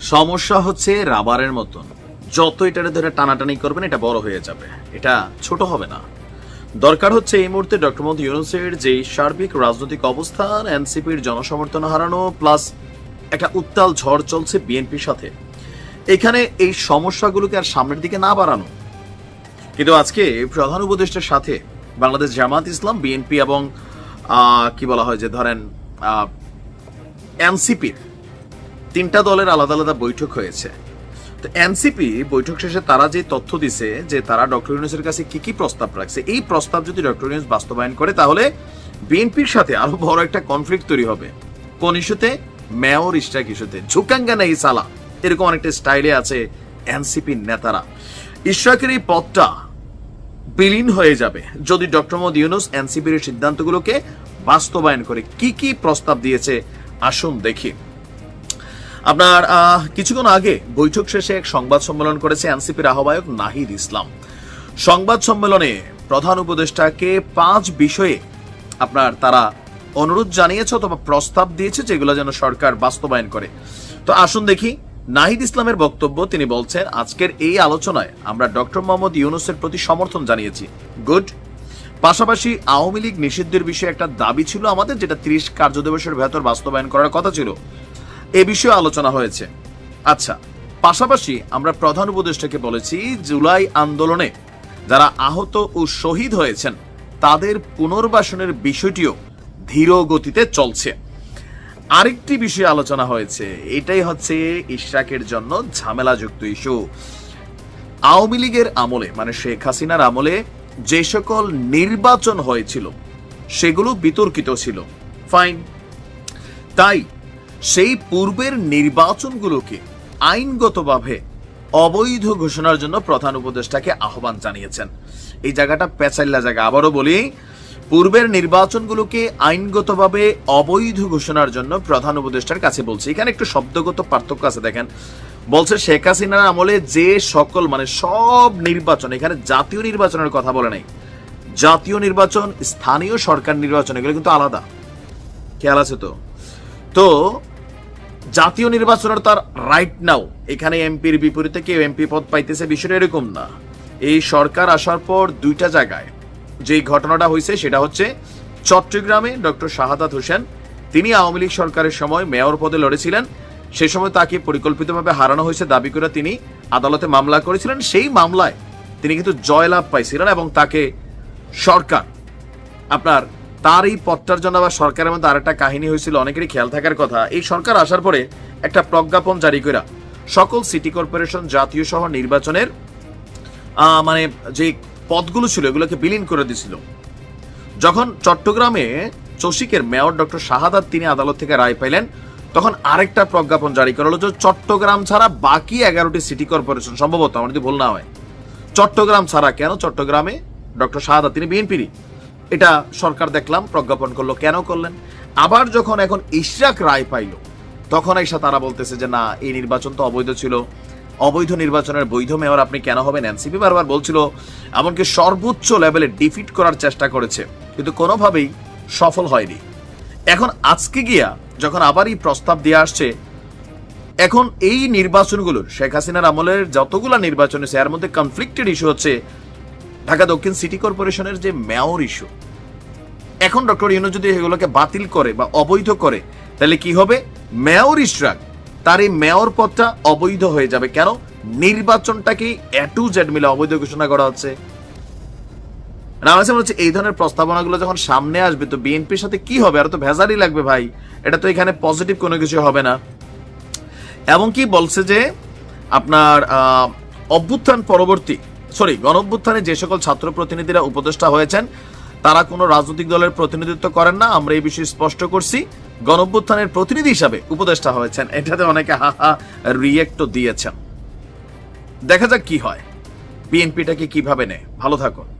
সমস্যা হচ্ছে রাবারের মতন। যত এটারে ধরে টানাটানি করবেন, এটা বড় হয়ে যাবে। এটা ছোট হবে না। দরকার হচ্ছে এই মুহূর্তে ডক্টর মোহাম্মদ ইউনুসের যে সার্বিক রাজনৈতিক অবস্থান, এনসিপির জনসমর্থন হারানো, প্লাস একটা উত্তাল ঝড় চলছে বিএনপির সাথে। এখানে এই সমস্যাগুলোকে আর সামনের দিকে না বাড়ানো। কিন্তু আজকে প্রধান উপদেষ্টার সাথে বাংলাদেশ জামাত ইসলাম, বিএনপি এবং কি বলা হয় যে ধরেন এনসিপির তিনটা দলের আলাদা আলাদা বৈঠক হয়েছে। তো এনসিপি বৈঠক শেষে তারা যে তথ্য দিছে যে তারা ডক্টর ইউনুসের কাছে কি কি প্রস্তাব রাখছে, এই প্রস্তাব যদি ডক্টর ইউনুস বাস্তবায়ন করে, তাহলে বিএনপির সাথে আরও বড় একটা কনফ্লিক্ট তৈরি হবে। কোন ইস্যুতে? মেয়র ইস্টাক ইস্যুতে। ঝুকাঙ্গা না এই সালা। এরকম অনেকটা স্টাইলে আছে এনসিপির নেতারা। ইশরাকের এই পথটা বিলীন হয়ে যাবে যদি ডক্টর মোহাম্মদ ইউনুস এনসিপির সিদ্ধান্তগুলোকে বাস্তবায়ন করে। কি কি প্রস্তাব দিয়েছে, আসুন দেখি। আপনার কিছুক্ষণ আগে বৈঠক শেষে এক সংবাদ সম্মেলন করেছে এনসিপির আহ্বায়ক নাহিদ ইসলাম। সংবাদ সম্মেলনে প্রধান উপদেষ্টাকে পাঁচ বিষয়ে আপনার তারা অনুরোধ জানিয়েছে অথবা প্রস্তাব দিয়েছে যেগুলো যেন সরকার বাস্তবায়ন করে। তো আসুন দেখি, নাহিদ ইসলামের বক্তব্য তিনি বলছেন, আজকের এই আলোচনায় আমরা ডক্টর মোহাম্মদ ইউনুসের প্রতি সমর্থন জানিয়েছি। গুড। পাশাপাশি আওয়ামী লীগ নিষিদ্ধের বিষয়ে একটা দাবি ছিল আমাদের, যেটা ত্রিশ কার্যদিবসের ভেতর বাস্তবায়ন করার কথা ছিল। এ বিষয়ে আলোচনা হয়েছে। আচ্ছা পাশাপাশি আমরা প্রধান উপদেষ্টাকে বলেছি, জুলাই আন্দোলনে যারা আহত ও শহীদ হয়েছেন, তাদের পুনর্বাসনের বিষয়টিও ধীর গতিতে চলছে। আরেকটি বিষয়ে আলোচনা হয়েছে, এটাই হচ্ছে ইশরাকের জন্য ঝামেলাযুক্ত ইস্যু। আওয়ামী লীগের আমলে মানে শেখ হাসিনার আমলে যে সকল নির্বাচন হয়েছিল, সেগুলো বিতর্কিত ছিল। ফাইন তাই সেই পূর্বের নির্বাচনগুলোকে আইনগতভাবে অবৈধ ঘোষণার জন্য প্রধান উপদেষ্টাকে আহ্বান জানিয়েছেন। এই জায়গাটা পেঁচাইল্লা জায়গা। আবারও বলি, পূর্বের নির্বাচনগুলোকে আইনগতভাবে অবৈধ ঘোষণার জন্য প্রধান উপদেষ্টার কাছে বলছে। এখানে একটু শব্দগত পার্থক্য আছে, দেখেন। বলছে, শেখ হাসিনার আমলে যে সকল মানে সব নির্বাচন, এখানে জাতীয় নির্বাচনের কথা বলে নাই। জাতীয় নির্বাচন, স্থানীয় সরকার নির্বাচন, এগুলো কিন্তু আলাদা। খেয়াল আছে তো? তো জাতীয় নির্বাচনের তার রাইট নাও এখানে এমপির বিপরীতে কেউ এমপি পদ পাইতেছে, বিষয়টা এরকম না। এই সরকার আসার পর দুইটা জায়গায় যে ঘটনাটা হয়েছে সেটা হচ্ছে চট্টগ্রামে ডক্টর শাহাদাত হোসেন, তিনি আওয়ামী লীগ সরকারের সময় মেয়র পদে লড়েছিলেন। সে সময় তাকে পরিকল্পিতভাবে হারানো হয়েছে দাবি করে তিনি আদালতে মামলা করেছিলেন। সেই মামলায় তিনি কিন্তু জয়লাভ পাইছিলেন এবং তাকে সরকার আপনার তার এই পদটার জন্য আবার সরকারের মধ্যে আরেকটা কাহিনী হয়েছিল, অনেকেরই খেয়াল থাকার কথা। এই সরকার আসার পরে একটা প্রজ্ঞাপন জারি করা সকল সিটি কর্পোরেশন, জাতীয় সহ নির্বাচনের মানে যে পদগুলো ছিল, এগুলোকে বিলীন করে দিছিল। যখন চট্টগ্রামে চসিকের মেয়র ডক্টর শাহাদাত তিনি আদালত থেকে রায় পাইলেন, তখন আরেকটা প্রজ্ঞাপন জারি করা হলো যে চট্টগ্রাম ছাড়া বাকি এগারোটি সিটি কর্পোরেশন, সম্ভবত আমার যদি ভুল না হয়, চট্টগ্রাম ছাড়া কেন চট্টগ্রামে ডক্টর শাহাদা তিনি বিএনপিরই এটা সরকার দেখলাম, প্রজ্ঞাপন করল, কেন করলেন? আবার যখন এখন ইশরাক রায় পাইল, তখন এসে তারা বলতেছে যে, না, এই নির্বাচন তো অবৈধ ছিল। অবৈধ নির্বাচনের বৈধ মেয়র আপনি কেন হবেন? এনসিপি বারবার বলছিল, এমনকি সর্বোচ্চ লেভেলে ডিফিট করার চেষ্টা করেছে, কিন্তু কোনোভাবেই সফল হয়নি। এখন আজকে গিয়া যখন আবার এই প্রস্তাব দিয়ে আসছে, এখন এই নির্বাচনগুলো শেখ হাসিনার আমলের যতগুলা নির্বাচন হয়েছে, এর মধ্যে কনফ্লিক্টেড ইস্যু হচ্ছে ঢাকা দক্ষিণ সিটি কর্পোরেশনের যে মেয়র ইস্যু। এখন ডক্টর ইউনু যদি এগুলোকে বাতিল করে বা অবৈধ করে, তাহলে কি হবে? মেয়র ইশরাক, তার এই মেয়র পদটা অবৈধ হয়ে যাবে। কেন? নির্বাচনটাকে এ টু জেড মিলে অবৈধ ঘোষণা করা হচ্ছে? হচ্ছে এই ধরনের প্রস্তাবনাগুলো যখন সামনে আসবে, তো বিএনপির সাথে কি হবে? আর তো ভেজারই লাগবে ভাই। এটা তো এখানে পজিটিভ কোনো কিছু হবে না। এবং কি বলছে যে, আপনার অভ্যুত্থান পরবর্তী সরি গণ অভ্যুত্থানে যে সকল ছাত্র প্রতিনিধিরা উপদেষ্টা হয়েছেন, তারা কোনো রাজনৈতিক দলের প্রতিনিধিত্ব করেন না। আমরা এই বিষয়ে স্পষ্ট করছি। গণ অভ্যুত্থানের প্রতিনিধি হিসাবে উপদেষ্টা হয়েছেন। এটাতে অনেকে হা হা রিয়েক্টও দিয়েছেন। দেখা যাক কি হয়। বিএনপিটাকে কীভাবে নেয়। ভালো থাকুন।